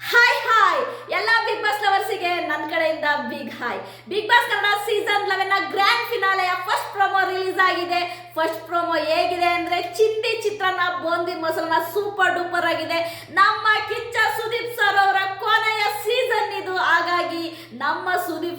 Hi hi ಎಲ್ಲ big boss ಲವರ್ಸಿಗೆ ನನ್ನ ಕಡೆಯಿಂದ big hi big boss Kannada season eleven grand ಫಿನಾಲೆಯ first promo release ಆಗಿದೆ. ಫಸ್ಟ್ ಪ್ರೊಮೋ ಹೇಗಿದೆ ಅಂದ್ರೆ ಚಿಂದಿ ಚಿತ್ರಾನ್ನ, ಬೋಂದಿ ಮೊಸರನ್ನ ಸೂಪರ್ ಡೂಪರ್ ಆಗಿದೆ. ನಮ್ಮ ಕಿಚ್ಚ ಸುದೀಪ್ ಸರ್ ಅವರ ಕೊನೆಯ ಸೀಸನ್ ಇದು. ಸುದೀಪ್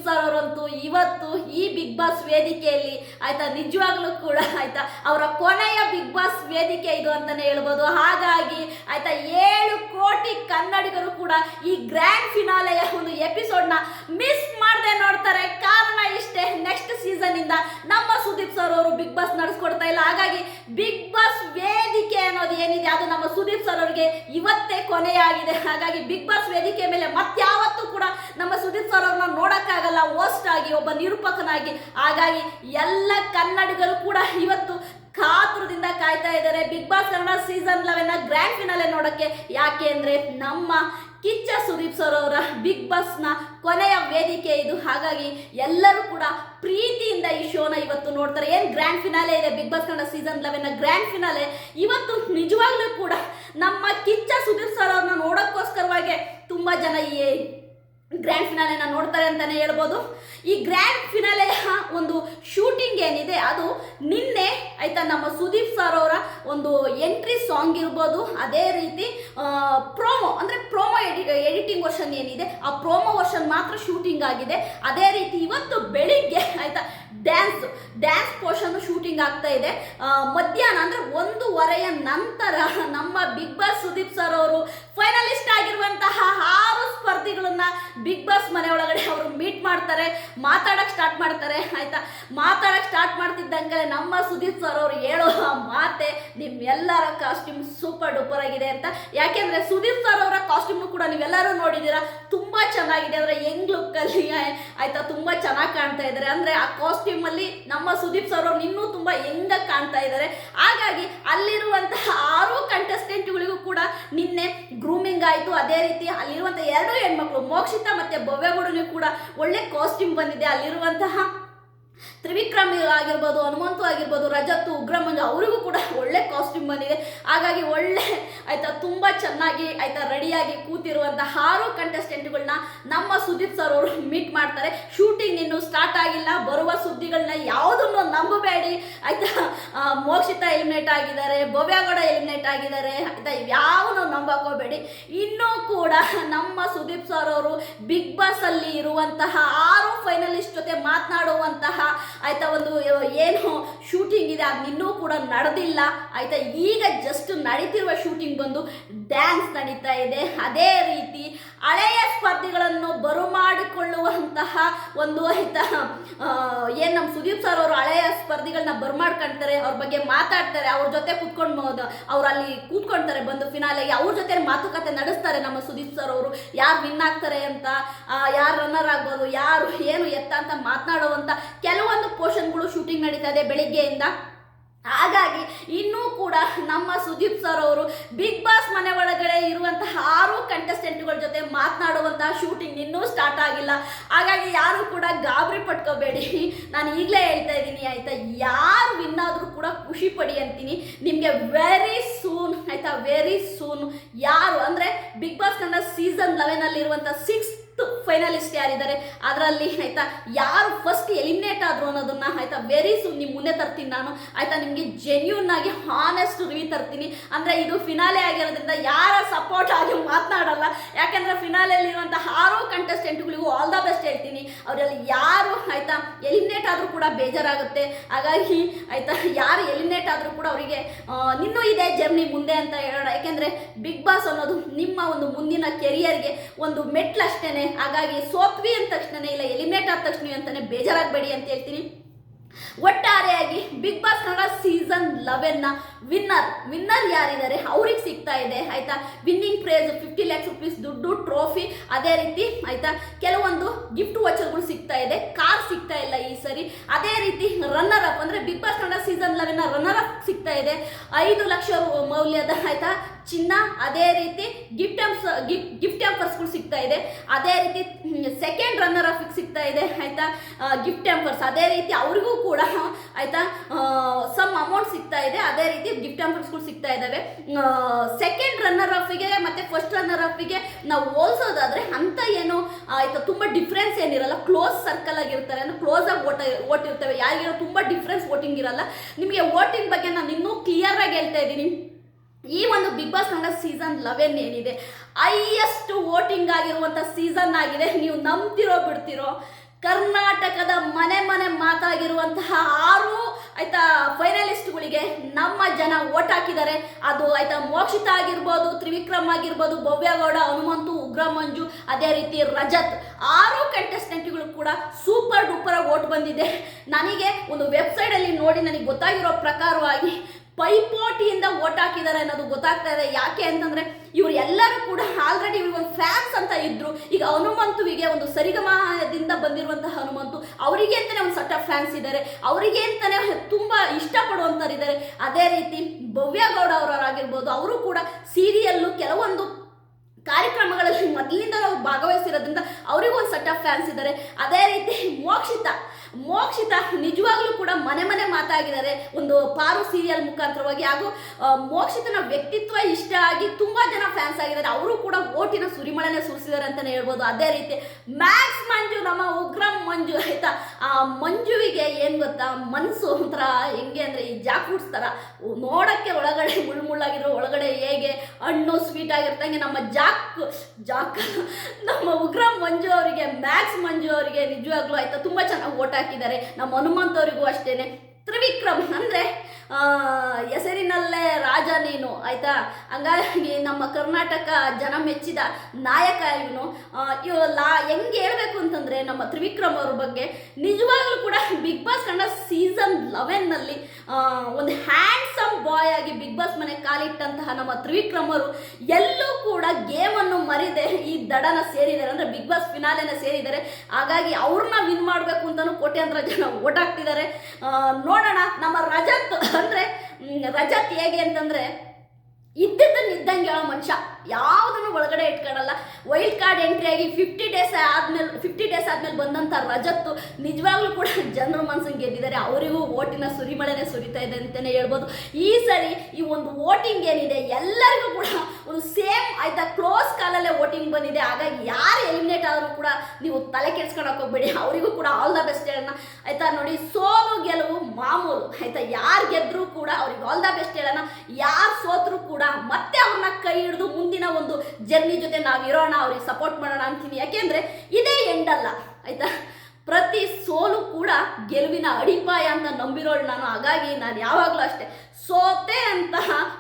ಸರ್ ಅವರಂತೂ ಇವತ್ತು ಈ ಬಿಗ್ ಬಾಸ್ ವೇದಿಕೆಯಲ್ಲಿ ಆಯ್ತಾ ನಿಜವಾಗ್ಲೂ ಕೂಡ ಆಯ್ತಾ ಅವರ ಕೊನೆಯ ಬಿಗ್ ಬಾಸ್ ವೇದಿಕೆ ಇದು ಅಂತಾನೆ ಹೇಳ್ಬೋದು. ಹಾಗಾಗಿ ಆಯ್ತಾ ಏಳು ಕೋಟಿ ಕನ್ನಡಿಗರು ಕೂಡ ಈ ಗ್ರ್ಯಾಂಡ್ ಫಿನಾಲೆಯ ಒಂದು ಎಪಿಸೋಡ್ನ ಮಿಸ್ ಮಾಡದೆ ನೋಡ್ತಾರೆ. ಕಾರಣ ಇಷ್ಟೇ ನೆಕ್ಸ್ಟ್ ಸೀಸನ್ ಇಂದ ನಮ್ಮ ಸುದೀಪ್ ಸರ್ ಅವರು ಬಿಗ್ ಬಾಸ್ ನಡೆಸ್ಕೊಡ್ತಾ ಇಲ್ಲ. ಹಾಗಾಗಿ ಬಿಗ್ ಬಾಸ್ ವೇದಿಕೆ ಅನ್ನೋದು ಏನಿದೆ? ಅದು ನಮ್ಮ ಸುದೀಪ್ ಸರ್ ಅವರಿಗೆ ಇವತ್ತೇ ಕೊನೆಯಾಗಿದೆ. ಹಾಗಾಗಿ ಬಿಗ್ ಬಾಸ್ ವೇದಿಕೆ ಮೇಲೆ ಮತ್ತಾವತ್ತೂ ಕೂಡ ನಮ್ಮ ಸುದೀಪ್ ಸರ್ ಅವ್ರನ್ನ ನೋಡಕ್ಕಾಗಲ್ಲ. ಹೋಸ್ಟ್ ಆಗಿ, ಒಬ್ಬ ನಿರೂಪಕನಾಗಿ. ಹಾಗಾಗಿ ಎಲ್ಲ ಕನ್ನಡಿಗರು ಕೂಡ ಇವತ್ತು ಕಾತುರದಿಂದ ಕಾಯ್ತಾ ಇದ್ದಾರೆ. Big boss Kannada season eleven grand finale ನೋಡಕ್ಕೆ ಯಾಕೆ ಅಂದ್ರೆ ನಮ್ಮ ಕಿಚ್ಚ ಸುದೀಪ್ ಸರ್ ಅವರ ಬಿಗ್ ಬಾಸ್ನ ಕೊನೆಯ ವೇದಿಕೆ ಇದು. ಹಾಗಾಗಿ ಎಲ್ಲರೂ ಕೂಡ ಪ್ರೀತಿಯಿಂದ ಈ ಶೋನ ಇವತ್ತು ನೋಡ್ತಾರೆ. ಏನು ಗ್ರ್ಯಾಂಡ್ ಫಿನಾಲೆ ಇದೆ big boss Kannada season eleven grand finale ಇವತ್ತು ನಿಜವಾಗ್ಲೂ ಕೂಡ ನಮ್ಮ ಕಿಚ್ಚ ಸುದೀಪ್ ಸರ್ ಅವ್ರನ್ನ ನೋಡೋಕ್ಕೋಸ್ಕರವಾಗಿ ತುಂಬ ಜನ ಈ ಗ್ರ್ಯಾಂಡ್ ಫಿನಾಲೆನ ನೋಡ್ತಾರೆ ಅಂತಾನೆ ಹೇಳ್ಬೋದು. ಈ ಗ್ರ್ಯಾಂಡ್ ಫಿನಾಲೆಯ ಒಂದು ಶೂಟಿಂಗ್ ಏನಿದೆ, ಅದು ನಿನ್ನೆ ಆಯ್ತಾ ನಮ್ಮ ಸುದೀಪ್ ಸರ್ ಅವರ ಒಂದು ಎಂಟ್ರಿ ಸಾಂಗ್ ಇರ್ಬೋದು. ಅದೇ ರೀತಿ ಪ್ರೋಮೋ ಅಂದರೆ ಪ್ರೋಮೋ ಎಡಿ ಎಡಿಟಿಂಗ್ ವರ್ಷನ್ ಏನಿದೆ, ಆ ಪ್ರೋಮೋ ವರ್ಷನ್ ಮಾತ್ರ ಶೂಟಿಂಗ್ ಆಗಿದೆ. ಅದೇ ರೀತಿ ಇವತ್ತು ಬೆಳಿಗ್ಗೆ ಆಯ್ತಾ ಡ್ಯಾನ್ಸ್ ಡ್ಯಾನ್ಸ್ ಪೋರ್ಷನ್ ಶೂಟಿಂಗ್ ಆಗ್ತಾ ಇದೆ. ಮಧ್ಯಾಹ್ನ ಅಂದರೆ ಒಂದೂವರೆಯ ನಂತರ ನಮ್ಮ ಬಿಗ್ ಬಾಸ್ ಸುದೀಪ್ ಸರ್ ಅವರು ಫೈನಲಿಸ್ಟ್ ಆಗಿರುವಂತಹ ಆರು ಸ್ಪರ್ಧಿಗಳನ್ನ ಬಿಗ್ ಬಾಸ್ ಮನೆ ಒಳಗಡೆ ಅವರು ಮೀಟ್ ಮಾಡ್ತಾರೆ, ಮಾತಾಡಕ್ ಸ್ಟಾರ್ಟ್ ಮಾಡ್ತಾರೆ, ಆಯ್ತಾ? ಮಾತಾಡಕ್ ಸ್ಟಾರ್ಟ್ ಮಾಡ್ತಿದ್ದಂಗೆ ನಮ್ಮ ಸುದೀಪ್ ಸರ್ ಅವರು ಹೇಳೋ ಮಾತೆ ನಿಮ್ಮೆಲ್ಲರ ಕಾಸ್ಟ್ಯೂಮ್ ಸೂಪರ್ ಡೂಪರ್ ಆಗಿದೆ ಅಂತ. ಯಾಕೆಂದ್ರೆ ಸುದೀಪ್ ಸರ್ ಅವರ ಕಾಸ್ಟ್ಯೂಮ್ ಕೂಡ ನೀವೆಲ್ಲರೂ ನೋಡಿದ್ದೀರಾ, ತುಂಬಾ ಚೆನ್ನಾಗಿದೆ. ಅಂದ್ರೆ ಹೆಂಗ್ ಲುಕ್ ಅಲ್ಲಿ, ಆಯ್ತಾ? ತುಂಬಾ ಚೆನ್ನಾಗಿ ಕಾಣ್ತಾ ಇದ್ದಾರೆ. ಅಂದ್ರೆ ಆ ಕಾಸ್ಟ್ಯೂಮ್ ಅಲ್ಲಿ ನಮ್ಮ ಸುದೀಪ್ ಸರ್ ಅವರು ಇನ್ನೂ ತುಂಬಾ ಯಂಗ್ ಕಾಣ್ತಾ ಇದ್ದಾರೆ. ಹಾಗಾಗಿ ಅಲ್ಲಿರುವಂತಹ ನಿನ್ನೆ ಗ್ರೂಮಿಂಗ್ ಆಯಿತು. ಅದೇ ರೀತಿ ಅಲ್ಲಿರುವಂಥ ಎರಡು ಹೆಣ್ಮಕ್ಳು ಮೋಕ್ಷಿತ ಮತ್ತು ಭವ್ಯಗೌಡನಿಗೂ ಕೂಡ ಒಳ್ಳೆ ಕಾಸ್ಟ್ಯೂಮ್ ಬಂದಿದೆ. ಅಲ್ಲಿರುವಂತಹ ತ್ರಿವಿಕ್ರಮ್ ಆಗಿರ್ಬೋದು, ಹನುಮಂತು ಆಗಿರ್ಬೋದು ರಜತ್ ಉಗ್ರಮಂಜು, ಅವರಿಗೂ ಕೂಡ ಒಳ್ಳೆ ಕಾಸ್ಟ್ಯೂಮ್ ಬಂದಿದೆ. ಹಾಗಾಗಿ ಒಳ್ಳೆ, ಆಯ್ತಾ, ತುಂಬ ಚೆನ್ನಾಗಿ, ಆಯ್ತಾ ರೆಡಿಯಾಗಿ ಕೂತಿರುವಂತಹ ಆರು ಕಂಟೆಸ್ಟೆಂಟ್ಗಳನ್ನ ನಮ್ಮ ಸುದೀಪ್ ಸರ್ ಅವರು ಮೀಟ್ ಮಾಡ್ತಾರೆ. ಶೂಟಿಂಗ್ ಇನ್ನು ಸ್ಟಾರ್ಟ್ ಆಗಿಲ್ಲ. ಬರುವ ಸುದ್ದಿಗಳನ್ನ ಯಾವುದನ್ನು ನಂಬಬೇಡಿ. ಆಯ್ತಾ ಮೋಕ್ಷಿತ ಎಲಿಮಿನೇಟ್ ಆಗಿದ್ದಾರೆ, ಭವ್ಯಗೌಡ ಎಲಿಮಿನೇಟ್ ಆಗಿದ್ದಾರೆ. ಆಯ್ತಾ ಯಾವನು ನಂಬಕೋಬೇಡಿ. ಇನ್ನೂ ಕೂಡ ನಮ್ಮ ಸುದೀಪ್ ಸರ್ ಅವರು ಬಿಗ್ ಅಲ್ಲಿ ಇರುವಂತಹ ಫೈನಲಿಸ್ಟ್ ಜೊತೆ ಮಾತನಾಡುವಂತಹ ಆಯ್ತಾ ಒಂದು ಏನು ಶೂಟಿಂಗ್ ಇದೆ ಅದು ಇನ್ನೂ ಕೂಡ ನಡೆದಿಲ್ಲ. ಆಯ್ತಾ, ಈಗ ಜಸ್ಟ್ ನಡೀತಿರುವ ಶೂಟಿಂಗ್ ಬಂದು ಡ್ಯಾನ್ಸ್ ನಡೀತಾ ಇದೆ. ಅದೇ ರೀತಿ ಹಳೆಯ ಸ್ಪರ್ಧಿಗಳನ್ನು ಬರುಮಾಡಿಕೊಳ್ಳುವಂತಹ ಒಂದು, ಆಯ್ತಾ ಏನು ನಮ್ಮ ಸುದೀಪ್ ಸರ್ ಅವರು ಹಳೆಯ ಸ್ಪರ್ಧಿಗಳನ್ನ ಬರ್ಮಾಡ್ಕೊಂತಾರೆ, ಅವ್ರ ಬಗ್ಗೆ ಮಾತಾಡ್ತಾರೆ, ಅವ್ರ ಜೊತೆ ಕೂತ್ಕೊಂಡು ಅವ್ರು ಅಲ್ಲಿ ಕೂತ್ಕೊಳ್ತಾರೆ ಬಂದು ಫಿನಾಲೆಗೆ ಅವ್ರ ಜೊತೆ ಮಾತುಕತೆ ನಡೆಸ್ತಾರೆ ನಮ್ಮ ಸುದೀಪ್ ಸರ್ ಅವರು. ಯಾರು ವಿನ್ ಆಗ್ತಾರೆ ಅಂತ ಯಾರು ರನ್ನರ್ ಆಗ್ಬೋದು, ಯಾರು ಏನು ಎತ್ತ ಅಂತ ಮಾತನಾಡುವಂಥ ಕೆಲವೊಂದು ಪೋರ್ಷನ್ಗಳು ಶೂಟಿಂಗ್ ನಡೀತಾ ಇದೆ ಬೆಳಿಗ್ಗೆಯಿಂದ. ಹಾಗಾಗಿ ಇನ್ನೂ ಕೂಡ ನಮ್ಮ ಸುದೀಪ್ ಸರ್ ಅವರು ಬಿಗ್ ಬಾಸ್ ಮನೆ ಒಳಗಡೆ ಇರುವಂತಹ ಆರು ಕಂಟೆಸ್ಟೆಂಟ್ಗಳ ಜೊತೆ ಮಾತನಾಡುವಂತಹ ಶೂಟಿಂಗ್ ಇನ್ನೂ ಸ್ಟಾರ್ಟ್ ಆಗಿಲ್ಲ. ಹಾಗಾಗಿ ಯಾರು ಕೂಡ ಗಾಬರಿ ಪಟ್ಕೋಬೇಡಿ. ನಾನು ಈಗಲೇ ಹೇಳ್ತಾ ಇದ್ದೀನಿ ಆಯ್ತಾ, ಯಾರು ವಿನ್ ಕೂಡ ಖುಷಿ ಪಡಿ ಅಂತೀನಿ. ನಿಮಗೆ ವೆರಿ ಸೂನ್ ಆಯ್ತಾ ವೆರಿ ಸೂನ್ ಯಾರು ಅಂದರೆ ಬಿಗ್ ಬಾಸ್ ಕನ್ನಡ ಸೀಸನ್ ಲೆವೆನಲ್ಲಿ ಇರುವಂಥ ಸಿಕ್ಸ್ ಫೈನಲಿಸ್ಟ್ ಯಾರಿದ್ದಾರೆ? ಅದರಲ್ಲಿ ಆಯ್ತಾ, ಯಾರು ಫಸ್ಟ್ ಎಲಿಮಿನೇಟ್ ಆದ್ರು ಅನ್ನೋದನ್ನ ಆಯ್ತಾ ವೆರಿ ಸೂನ್ ನಿಮ್ಮ ಮುಂದೆ ತರ್ತೀನಿ ನಾನು. ಆಯ್ತಾ, ನಿಮಗೆ ಜೆನ್ಯೂನ್ ಆಗಿ ಹಾನೆಸ್ಟ್ ರಿವ್ಯೂ ತರ್ತೀನಿ. ಅಂದ್ರೆ ಇದು ಫಿನಾಲೆ ಆಗಿರೋದ್ರಿಂದ ಯಾರ ಸಪೋರ್ಟ್ ಆಗಿ ಮಾತನಾಡಲ್ಲ. ಯಾಕಂದ್ರೆ ಫಿನಾಲೆಯಲ್ಲಿರುವಂತಹ ಆರೋ ಕಂಟೆಸ್ಟೆಂಟ್ಗಳಿಗೂ ಆಲ್ ದ ಬೆಸ್ಟ್ ಹೇಳ್ತೀನಿ. ಅವರಲ್ಲಿ ಯಾರು ಆಯ್ತಾ ಎಲಿಮಿನೇಟ್ ಆದರೂ ಕೂಡ ಬೇಜಾರಾಗುತ್ತೆ. ಹಾಗಾಗಿ ಆಯ್ತಾ, ಯಾರು ಎಲಿಮಿನೇಟ್ ಆದರೂ ಕೂಡ ಅವರಿಗೆ ನಿನ್ನೂ ಇದೆ ಜರ್ನಿ ಮುಂದೆ ಅಂತ ಹೇಳೋಣ. ಯಾಕೆಂದ್ರೆ ಬಿಗ್ ಬಾಸ್ ಅನ್ನೋದು ನಿಮ್ಮ ಒಂದು ಮುಂದಿನ ಕೆರಿಯರ್ಗೆ ಒಂದು ಮೆಟ್ಲಷ್ಟೇ ಹಾಗಾಗಿ ಸೋತ್ವಿ ಅಂದ ತಕ್ಷಣ ಇಲ್ಲ ಎಲಿಮಿನೇಟ್ ಆದ ತಕ್ಷಣ ಅಂತಾನೆ ಬೇಜಾರಾಗಬೇಡಿ ಅಂತ ಹೇಳ್ತೀನಿ. ಒಟ್ಟಾರೆಯಾಗಿ ಬಿಗ್ ಬಾಸ್ ಕನ್ನಡ ಸೀಸನ್ ಲೆವೆನ್ನ ವಿನ್ನರ್ ವಿನ್ನರ್ ಯಾರಿದ್ದಾರೆ? ಅವ್ರಿಗೆ ಸಿಗ್ತಾ ಇದೆ, ಆಯ್ತಾ? Winning prize fifty lakhs rupees ದುಡ್ಡು ಟ್ರೋಫಿ ಅದೇ ರೀತಿ, ಆಯ್ತಾ? ಕೆಲವೊಂದು ಗಿಫ್ಟ್ ವಾಚರ್ಗಳು ಸಿಗ್ತಾ ಇದೆ. ಕಾರ್ ಸಿಗ್ತಾ ಇಲ್ಲ ಈ ಸರಿ. ಅದೇ ರೀತಿ ರನ್ನರ್ ಅಪ್ ಅಂದ್ರೆ big boss Kannada season eleven runner up ಸಿಗ್ತಾ ಇದೆ. ಐದು ಲಕ್ಷ ಮೌಲ್ಯದ, ಆಯ್ತಾ? ಚಿನ್ನ. ಅದೇ ರೀತಿ ಗಿಫ್ಟ್ ಗಿಫ್ಟ್ ಎಂಪರ್ಸ್ಗಳು ಸಿಗ್ತಾ ಇದೆ. ಅದೇ ರೀತಿ ಸೆಕೆಂಡ್ ರನ್ನರ್ ಅಪ್ ಸಿಗ್ತಾ ಇದೆ, ಆಯ್ತಾ? ಗಿಫ್ಟ್ ಎಂಪರ್ಸ್ ಅದೇ ರೀತಿ, ಅವ್ರಿಗೂ ಕೂಡ, ಆಯ್ತಾ? ಸಮ್ ಅಮೌಂಟ್ ಸಿಗ್ತಾ ಇದೆ. ಅದೇ ರೀತಿ ಗಿಫ್ಟ್ ಆಫರ್ಸ್ಗಳು ಸಿಗ್ತಾ ಇದ್ದಾವೆ ಸೆಕೆಂಡ್ ರನ್ನರ್ ಅಪ್ಗೆ ಮತ್ತೆ ಫಸ್ಟ್ ರನ್ನರ್ ಅಪ್ಗೆ ನಾವು ಹೋಲ್ಸೋದಾದ್ರೆ ಅಂತ ಏನು ಆಯ್ತಾ ತುಂಬ ಡಿಫ್ರೆನ್ಸ್ ಏನಿರಲ್ಲ. ಕ್ಲೋಸ್ ಸರ್ಕಲ್ ಆಗಿರ್ತಾರೆ ಅಂದ್ರೆ ಕ್ಲೋಸ್ ಆಗಿ ಓಟ, ಓಟ್ ಇರ್ತವೆ. ಯಾರಿಗಿರೋ ತುಂಬ ಡಿಫ್ರೆನ್ಸ್ ವೋಟಿಂಗ್ ಇರಲ್ಲ. ನಿಮಗೆ ವೋಟಿಂಗ್ ಬಗ್ಗೆ ನಾನು ಇನ್ನೂ ಕ್ಲಿಯರ್ ಆಗಿ ಹೇಳ್ತಾ ಇದ್ದೀನಿ. ಈ ಒಂದು big boss Kannada season eleven ಏನಿದೆ ಹೈಯೆಸ್ಟ್ ವೋಟಿಂಗ್ ಆಗಿರುವಂಥ ಸೀಸನ್ ಆಗಿದೆ. ನೀವು ನಂಬ್ತಿರೋ ಬಿಡ್ತಿರೋ ಕರ್ನಾಟಕದ ಮನೆ ಮನೆ ಮಾತಾಗಿರುವಂತಹ ಆರು ಆಯ್ತಾ ಫೈನಲಿಸ್ಟ್ಗಳಿಗೆ ನಮ್ಮ ಜನ ಓಟ್ ಹಾಕಿದ್ದಾರೆ. ಅದು ಆಯ್ತಾ, ಮೋಕ್ಷಿತ ಆಗಿರ್ಬೋದು, ತ್ರಿವಿಕ್ರಮ್ ಆಗಿರ್ಬೋದು, ಭವ್ಯಗೌಡ, ಹನುಮಂತು, ಉಗ್ರ ಮಂಜು, ಅದೇ ರೀತಿ ರಜತ್, ಆರು ಕಂಟೆಸ್ಟೆಂಟ್ಗಳು ಕೂಡ ಸೂಪರ್ ಡೂಪರ್ ಓಟ್ ಬಂದಿದೆ. ನನಗೆ ಒಂದು ವೆಬ್ಸೈಟಲ್ಲಿ ನೋಡಿ, ನನಗೆ ಗೊತ್ತಾಗಿರೋ ಪ್ರಕಾರವಾಗಿ ಪೈಪೋಟಿಯಿಂದ ಓಟ್ ಹಾಕಿದ್ದಾರೆ ಅನ್ನೋದು ಗೊತ್ತಾಗ್ತಾ ಇದೆ. ಯಾಕೆ ಅಂತಂದ್ರೆ ಇವ್ರು ಎಲ್ಲರೂ ಕೂಡ ಆಲ್ರೆಡಿ ಇವ್ರಿಗೆ ಒಂದು ಫ್ಯಾನ್ಸ್ ಅಂತ ಇದ್ರು. ಈಗ ಹನುಮಂತುವಿಗೆ ಒಂದು ಸರಿಗಮದಿಂದ ಬಂದಿರುವಂತಹ ಹನುಮಂತು, ಅವರಿಗೆ ಅಂತಾನೆ ಒಂದು ಸಟ್ಟ ಫ್ಯಾನ್ಸ್ ಇದ್ದಾರೆ. ಅವರಿಗೆ ಅಂತಾನೆ ತುಂಬಾ ಇಷ್ಟಪಡುವಂತರಿದ್ದಾರೆ ಅದೇ ರೀತಿ ಭವ್ಯಗೌಡ ಅವರಾಗಿರ್ಬೋದು ಅವರು ಕೂಡ ಸೀರಿಯಲ್ಲು ಕೆಲವೊಂದು ಕಾರ್ಯಕ್ರಮಗಳಲ್ಲಿ ಮೊದಲಿಂದ ಭಾಗವಹಿಸಿರೋದ್ರಿಂದ ಅವರಿಗೂ ಒಂದು ಸಟ್ ಆಫ್ ಫ್ಯಾನ್ಸ್ ಇದ್ದಾರೆ. ಅದೇ ರೀತಿ ಮೋಕ್ಷಿತ ಮೋಕ್ಷಿತ ನಿಜವಾಗ್ಲೂ ಕೂಡ ಮನೆ ಮನೆ ಮಾತಾಗಿದ್ದಾರೆ. ಒಂದು ಪಾರು ಸೀರಿಯಲ್ ಮುಖಾಂತರವಾಗಿ. ಹಾಗೂ ಮೋಕ್ಷಿತನ ವ್ಯಕ್ತಿತ್ವ ಇಷ್ಟ ಆಗಿ ತುಂಬಾ ಜನ ಫ್ಯಾನ್ಸ್ ಆಗಿದ್ದಾರೆ. ಅವರು ಕೂಡ ಓಟಿನ ಸುರಿಮಳೆನೆ ಸುರಿಸಿದ್ದಾರೆ ಅಂತಾನೆ ಹೇಳ್ಬೋದು. ಅದೇ ರೀತಿ ಮ್ಯಾಕ್ಸ್ ಮಂಜು, ನಮ್ಮ ಉಗ್ರಂ ಮಂಜು, ಆಯ್ತಾ? ಆ, ಮಂಜುವಿಗೆ ಏನ್ ಗೊತ್ತಾ? ಮನಸ್ಸು ಒಂಥರ ಹೆಂಗೆ ಅಂದ್ರೆ ಈ ಜಾಕ್ ಫ್ರೂಟ್ಸ್ ತರ ನೋಡಕ್ಕೆ ಒಳಗಡೆ ಮುಳ್ಳು ಮುಳ್ಳಾಗಿರೋ ಒಳಗಡೆ ಹೇಗೆ ಹಣ್ಣು ಸ್ವೀಟ್ ಆಗಿರ್ತಂಗೆ ನಮ್ಮ ಜಾಕ್ ಜಾಕ್, ನಮ್ಮ ಉಗ್ರಂ ಮಂಜು ಅವರಿಗೆ ಮ್ಯಾಕ್ಸ್ ಮಂಜು ಅವರಿಗೆ ನಿಜವಾಗ್ಲೂ ಆಯ್ತಾ ತುಂಬಾ ಚೆನ್ನಾಗಿ ಓಟ್ ಹಾಕಿದ್ದಾರೆ. ನಮ್ಮ ಹನುಮಂತವರಿಗೂ ಅಷ್ಟೇನೆ. ತ್ರಿವಿಕ್ರಮ್ ಅಂದ್ರೆ ಆ, ಹೆಸರಿನಲ್ಲೇ ರಾಜ ನೀನು ಆಯ್ತಾ? ಹಂಗಾಗಿ ನಮ್ಮ ಕರ್ನಾಟಕ ಜನ ಮೆಚ್ಚಿದ ನಾಯಕ ಇವನು. ಇವ ಲಾ ಹೆಂಗೆ ಹೇಳ್ಬೇಕು ಅಂತಂದ್ರೆ ನಮ್ಮ ತ್ರಿವಿಕ್ರಮ್ ಅವ್ರ ಬಗ್ಗೆ ನಿಜವಾಗ್ಲೂ ಕೂಡ ಬಿಗ್ ಬಾಸ್ ಕಂಡ ಸೀಸನ್ ಲೆವೆನ್ನಲ್ಲಿ ಒಂದು ಹ್ಯಾಂಡ್ಸಮ್ ಬಾಯ್ ಆಗಿ ಬಿಗ್ ಬಾಸ್ ಮನೆ ಕಾಲಿಟ್ಟಂತಹ ನಮ್ಮ ತ್ರಿವಿಕ್ರಮರು ಎಲ್ಲೂ ಕೂಡ ಗೇಮನ್ನು ಮರಿದೆ ಈ ದಡನ ಸೇರಿದ್ದಾರೆ. ಅಂದ್ರೆ ಬಿಗ್ ಬಾಸ್ ಫಿನಾಲೆನ ಸೇರಿದ್ದಾರೆ. ಹಾಗಾಗಿ ಅವ್ರನ್ನ ವಿನ್ ಮಾಡಬೇಕು ಅಂತಾನು ಕೋಟ್ಯಾಂತರ ಜನ ಓಟ್ ನೋಡೋಣ ನಮ್ಮ ರಜತ್ ಅಂದ್ರೆ ರಜತ್ ಹೇಗೆ ಅಂತಂದ್ರೆ ಇದ್ದಿದ್ದನ್ನು ಇದ್ದಂಗೆ ಹೇಳೋ ಮನುಷ್ಯ. ಯಾವುದನ್ನು ಒಳಗಡೆ ಇಟ್ಕೊಳ್ಳಲ್ಲ ವೈಲ್ಡ್ ಕಾರ್ಡ್ ಎಂಟ್ರಿ ಆಗಿ ಫಿಫ್ಟಿ ಡೇಸ್ ಆದ್ಮೇಲೆ ಫಿಫ್ಟಿ ಡೇಸ್ ಆದ್ಮೇಲೆ ಬಂದಂಥ ರಜತ್ತು ನಿಜವಾಗ್ಲೂ ಕೂಡ ಜನರ ಮನಸ್ಸನ್ನು ಗೆದ್ದಿದ್ದಾರೆ. ಅವರಿಗೂ ಓಟಿನ ಸುರಿಮಳೆನೆ ಸುರಿತಾ ಇದೆ ಅಂತಲೇ ಹೇಳ್ಬೋದು. ಈ ಸರಿ ಈ ಒಂದು ವೋಟಿಂಗ್ ಏನಿದೆ, ಎಲ್ಲರಿಗೂ ಕೂಡ ಒಂದು ಸೇಮ್ ಆಯ್ತಾ ಕ್ಲೋಸ್ ಕಾಲಲ್ಲೇ ವೋಟಿಂಗ್ ಬಂದಿದೆ. ಹಾಗಾಗಿ ಯಾರು ಎಲಿಮಿನೇಟ್ ಆದರೂ ಕೂಡ ನೀವು ತಲೆ ಕೆಡ್ಸ್ಕೊಳಕ್ ಹೋಗ್ಬೇಡಿ ಅವರಿಗೂ ಕೂಡ ಆಲ್ ದ ಬೆಸ್ಟ್ ಹೇಳೋಣ. ಆಯ್ತಾ, ನೋಡಿ, ಸೋಲು, ಗೆಲುವು ಮಾಮೂಲು. ಆಯ್ತಾ, ಯಾರು ಗೆದ್ದರೂ ಕೂಡ ಅವ್ರಿಗೆ ಆಲ್ ದ ಬೆಸ್ಟ್ ಹೇಳೋಣ. ಯಾರು ಸೋತ್ರು ಕೂಡ ಮತ್ತೆ ಅವ್ರನ್ನ ಕೈ ಹಿಡಿದು ಮುಂದಿನ ಒಂದು ಜರ್ನಿ ಜೊತೆ ನಾವು ಇರೋಣ ಅವ್ರಿಗೆ ಸಪೋರ್ಟ್ ಮಾಡೋಣ ಅಂತೀನಿ. ಯಾಕೆಂದ್ರೆ ಇದೇ ಎಂಡಲ್ಲ, ಆಯ್ತಾ? ಪ್ರತಿ ಸೋಲು ಕೂಡ ಗೆಲುವಿನ ಅಡಿಪಾಯ ಅಂತ ನಂಬಿರೋಳು ನಾನು. ಹಾಗಾಗಿ ನಾನು ಯಾವಾಗಲೂ ಅಷ್ಟೇ, ಸೋತೆ ಅಂತ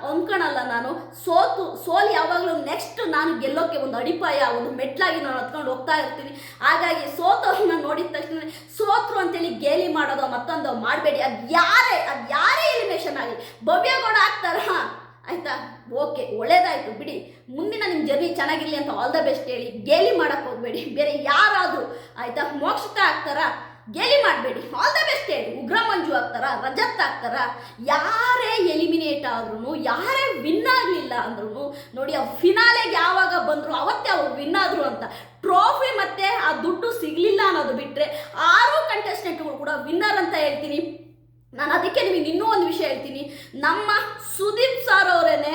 ಅಂದ್ಕೊಳಲ್ಲ ನಾನು. ಸೋತು, ಸೋಲು ಯಾವಾಗಲೂ ನೆಕ್ಸ್ಟ್ ನಾನು ಗೆಲ್ಲೋಕೆ ಒಂದು ಅಡಿಪಾಯ, ಒಂದು ಮೆಟ್ಲಾಗಿ ನಾನು ಹತ್ಕೊಂಡು ಹೋಗ್ತಾ ಇರ್ತೀನಿ. ಹಾಗಾಗಿ ಸೋತವ್ರನ್ನ ನೋಡಿದ ತಕ್ಷಣ ಸೋತ್ರು ಅಂತೇಳಿ ಗೇಲಿ ಮಾಡೋದು ಮತ್ತೊಂದು ಮಾಡಬೇಡಿ. ಅದು ಯಾರೇ ಅದು ಯಾರೇ ಎಲಿಮಿನೇಷನ್ ಆಗಲಿ ಭವ್ಯಗೌಡ ಆಗ್ತಾರ? ಆಯ್ತಾ? ಓಕೆ, ಒಳ್ಳೇದಾಯ್ತು, ಬಿಡಿ. ಮುಂದಿನ ನಿಮ್ಮ ಜರ್ನಿ ಚೆನ್ನಾಗಿರ್ಲಿ ಅಂತ ಆಲ್ ದ ಬೆಸ್ಟ್ ಹೇಳಿ. ಗೇಲಿ ಮಾಡಕ್ ಹೋಗ್ಬೇಡಿ. ಬೇರೆ ಯಾರಾದರೂ, ಆಯ್ತಾ? ಮೋಕ್ಷಿತ ಆಗ್ತಾರಾ? ಗೇಲಿ ಮಾಡಬೇಡಿ. ಆಲ್ ದ ಬೆಸ್ಟ್ ಹೇಳಿ. ಉಗ್ರ ಮಂಜು ಆಗ್ತಾರ? ರಜತ್ ಆಗ್ತಾರ? ಯಾರೇ ಎಲಿಮಿನೇಟ್ ಆದ್ರೂ ಯಾರೇ ವಿನ್ ಆಗಲಿಲ್ಲ ಅಂದ್ರೂ ನೋಡಿ ಆ ಫಿನಾಲೆಗೆ ಯಾವಾಗ ಬಂದ್ರು ಅವತ್ತೇ ಅವ್ರು ವಿನ್ ಆದ್ರು ಅಂತ. ಟ್ರೋಫಿ ಮತ್ತೆ ಆ ದುಡ್ಡು ಸಿಗಲಿಲ್ಲ ಅನ್ನೋದು ಬಿಟ್ರೆ, ಆರು ಕಂಟೆಸ್ಟೆಂಟ್ಗಳು ಕೂಡ ವಿನ್ನರ್ ಅಂತ ಹೇಳ್ತೀನಿ. ನಾನು ಅದಕ್ಕೆ ನಿಮಗೆ ಇನ್ನೂ ಒಂದು ವಿಷಯ ಹೇಳ್ತೀನಿ. ನಮ್ಮ ಸುದೀಪ್ ಸರ್ ಅವರೇನೆ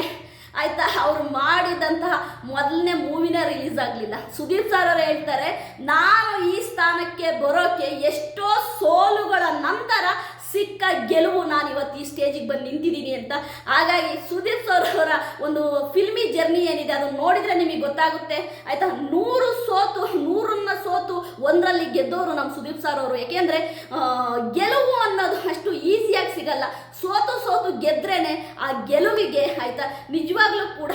ಆಯಿತಾ ಅವರು ಮಾಡಿದಂತಹ ಮೊದಲನೇ ಮೂವಿನ ರಿಲೀಸ್ ಆಗಲಿಲ್ಲ. ಸುದೀಪ್ ಸರ್ ಅವರು ಹೇಳ್ತಾರೆ ನಾನು ಈ ಸ್ಥಾನಕ್ಕೆ ಬರೋಕೆ ಎಷ್ಟೋ ಸೋಲುಗಳ ನಂತರ ಸಿಕ್ಕ ಗೆಲುವು ನಾನು ಇವತ್ತು ಈ ಸ್ಟೇಜಿಗೆ ಬಂದು ನಿಂತಿದ್ದೀನಿ ಅಂತ. ಹಾಗಾಗಿ ಸುದೀಪ್ ಸರ್ ಅವರ ಒಂದು ಫಿಲ್ಮಿ ಜರ್ನಿ ಏನಿದೆ ಅದನ್ನು ನೋಡಿದರೆ ನಿಮಗೆ ಗೊತ್ತಾಗುತ್ತೆ. ಆಯಿತಾ ನೂರು ಸೋತು ನೂರನ್ನ ಸೋತು ಒಂದರಲ್ಲಿ ಗೆದ್ದವರು ನಮ್ಮ ಸುದೀಪ್ ಸರ್ ಅವರು. ಯಾಕೆಂದ್ರೆ ಆ, ಗೆಲುವು ಸಿಗಲ್ಲ. ಸೋತು ಸೋತು ಗೆದ್ರೇನೆ ಆ ಗೆಲುವಿಗೆ ಆಯ್ತಾ? ನಿಜವಾಗ್ಲೂ ಕೂಡ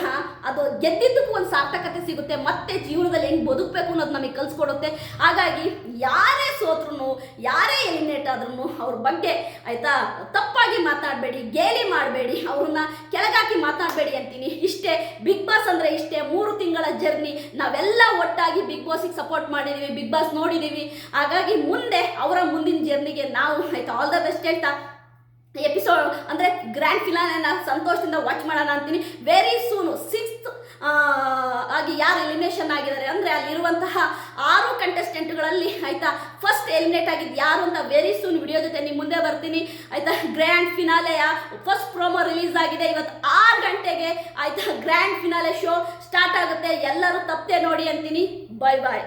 ಅದು ಗೆದ್ದಿದ್ದಕ್ಕೂ ಒಂದು ಸಾರ್ಥಕತೆ ಸಿಗುತ್ತೆ. ಮತ್ತೆ ಜೀವನದಲ್ಲಿ ಹೆಂಗ್ ಬದುಕಬೇಕು ಅನ್ನೋದು ನಮಗೆ ಕಲಿಸ್ಕೊಡುತ್ತೆ. ಹಾಗಾಗಿ ಯಾರೇ ಸೋತ್ರು ಯಾರೇ ಎಲಿಮಿನೇಟ್ ಆದ್ರೂ ಅವ್ರ ಬಗ್ಗೆ ಆಯ್ತಾ? ತಪ್ಪಾಗಿ ಮಾತಾಡಬೇಡಿ, ಗೇಲಿ ಮಾಡಬೇಡಿ, ಅವ್ರನ್ನ ಕೆಳಗಾಕಿ ಮಾತಾಡಬೇಡಿ ಅಂತೀನಿ. ಇಷ್ಟೇ, ಬಿಗ್ ಬಾಸ್ ಅಂದ್ರೆ ಇಷ್ಟೇ. ಮೂರು ತಿಂಗಳ ಜರ್ನಿ. ನಾವೆಲ್ಲ ಒಟ್ಟಾಗಿ ಬಿಗ್ ಬಾಸಿಗೆ ಸಪೋರ್ಟ್ ಮಾಡಿದೀವಿ, ಬಿಗ್ ಬಾಸ್ ನೋಡಿದೀವಿ. ಹಾಗಾಗಿ ಮುಂದೆ ಅವರ ಮುಂದಿನ ಜರ್ನಿಗೆ ನಾವು ಆಯ್ತಾ ಆಲ್ ದ ಬೆಸ್ಟ್ ಹೇಳ್ತಾ. ಎಪಿಸೋಡ್ ಅಂದರೆ ಗ್ರ್ಯಾಂಡ್ ಫಿನಾಲೆನ ಸಂತೋಷದಿಂದ ವಾಚ್ ಮಾಡೋಣ ಅಂತೀನಿ. ವೆರಿ ಸೂನು ಸಿಕ್ಸ್ತ್ ಆಗಿ ಯಾರು ಎಲಿಮಿನೇಷನ್ ಆಗಿದ್ದಾರೆ ಅಂದರೆ ಅಲ್ಲಿರುವಂತಹ ಆರು ಕಂಟೆಸ್ಟೆಂಟ್ಗಳಲ್ಲಿ ಆಯಿತಾ ಫಸ್ಟ್ ಎಲಿಮಿನೇಟ್ ಆಗಿದ್ದು ಯಾರು ಅಂತ ವೆರಿ ಸೂನ್ ವಿಡಿಯೋ ಜೊತೆ ನಿಮ್ಮ ಮುಂದೆ ಬರ್ತೀನಿ. ಆಯಿತಾ ಗ್ರ್ಯಾಂಡ್ ಫಿನಾಲೆಯ ಫಸ್ಟ್ ಪ್ರೋಮೋ ರಿಲೀಸ್ ಆಗಿದೆ. ಇವತ್ತು ಆರು ಗಂಟೆಗೆ ಆಯಿತಾ ಗ್ರ್ಯಾಂಡ್ ಫಿನಾಲೆ ಶೋ ಸ್ಟಾರ್ಟ್ ಆಗುತ್ತೆ. ಎಲ್ಲರೂ ತಪ್ಪದೆ ನೋಡಿ ಅಂತೀನಿ. ಬಾಯ್ ಬಾಯ್